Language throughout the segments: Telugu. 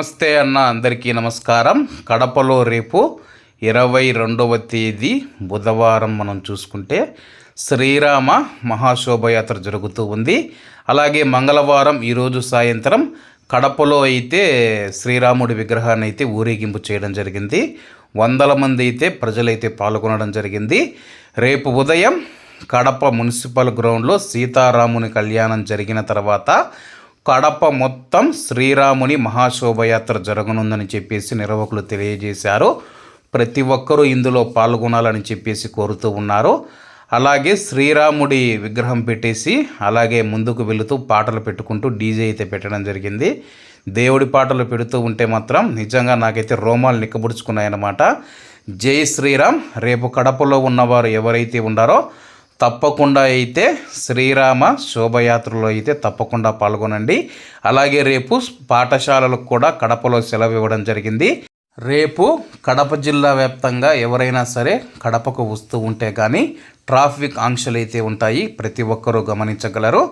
నమస్తే అన్న అందరికీ నమస్కారం. కడపలో రేపు ఇరవై రెండవ తేదీ బుధవారం మనం చూసుకుంటే శ్రీరామ మహాశోభయాత్ర జరుగుతూ ఉంది. అలాగే మంగళవారం ఈరోజు సాయంత్రం కడపలో అయితే శ్రీరాముడి విగ్రహాన్ని అయితే ఊరేగింపు చేయడం జరిగింది. వందల మంది అయితే ప్రజలైతే పాల్గొనడం జరిగింది. రేపు ఉదయం కడప మున్సిపల్ గ్రౌండ్లో సీతారాముని కళ్యాణం జరిగిన తర్వాత కడప మొత్తం శ్రీరాముని మహాశోభయాత్ర జరగనుందని చెప్పేసి నిర్వాహకులు తెలియజేశారు. ప్రతి ఒక్కరూ ఇందులో పాల్గొనాలని చెప్పేసి కోరుతూ ఉన్నారు. అలాగే శ్రీరాముడి విగ్రహం పెట్టేసి అలాగే ముందుకు వెళుతూ పాటలు పెట్టుకుంటూ డీజే అయితే పెట్టడం జరిగింది. దేవుడి పాటలు పెడుతూ ఉంటే మాత్రం నిజంగా నాకైతే రోమాలు నిక్కబుడుచుకున్నాయన్నమాట. జై శ్రీరామ్ రేపు కడపలో ఉన్నవారు ఎవరైతే ఉన్నారో తప్పకుండా అయితే శ్రీరామ శోభయాత్రలో అయితే తప్పకుండా పాల్గొనండి. అలాగే రేపు పాఠశాలలకు కూడా కడపలో సెలవు ఇవ్వడం జరిగింది. రేపు కడప జిల్లా వ్యాప్తంగా ఎవరైనా సరే కడపకు వస్తూ ఉంటే కానీ ట్రాఫిక్ ఆంక్షలు అయితే ఉంటాయి. ప్రతి ఒక్కరూ గమనించగలరు.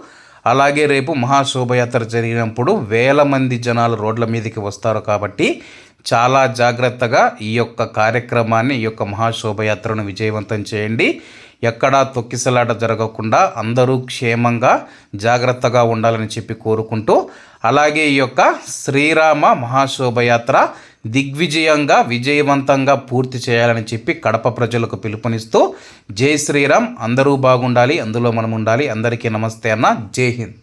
అలాగే రేపు మహాశోభయాత్ర జరిగినప్పుడు వేల మంది జనాలు రోడ్ల మీదకి వస్తారు కాబట్టి చాలా జాగ్రత్తగా ఈ యొక్క కార్యక్రమాన్ని ఈ యొక్క మహాశోభయాత్రను విజయవంతం చేయండి. ఎక్కడా తొక్కిసలాట జరగకుండా అందరూ క్షేమంగా జాగ్రత్తగా ఉండాలని చెప్పి కోరుకుంటూ అలాగే ఈ యొక్క శ్రీరామ మహాశోభయాత్ర దిగ్విజయంగా విజయవంతంగా పూర్తి చేయాలని చెప్పి కడప ప్రజలకు పిలుపునిస్తూ జై శ్రీరామ్ అందరూ బాగుండాలి అందులో మనం ఉండాలి అందరికీ నమస్తే అన్న జై హింద్.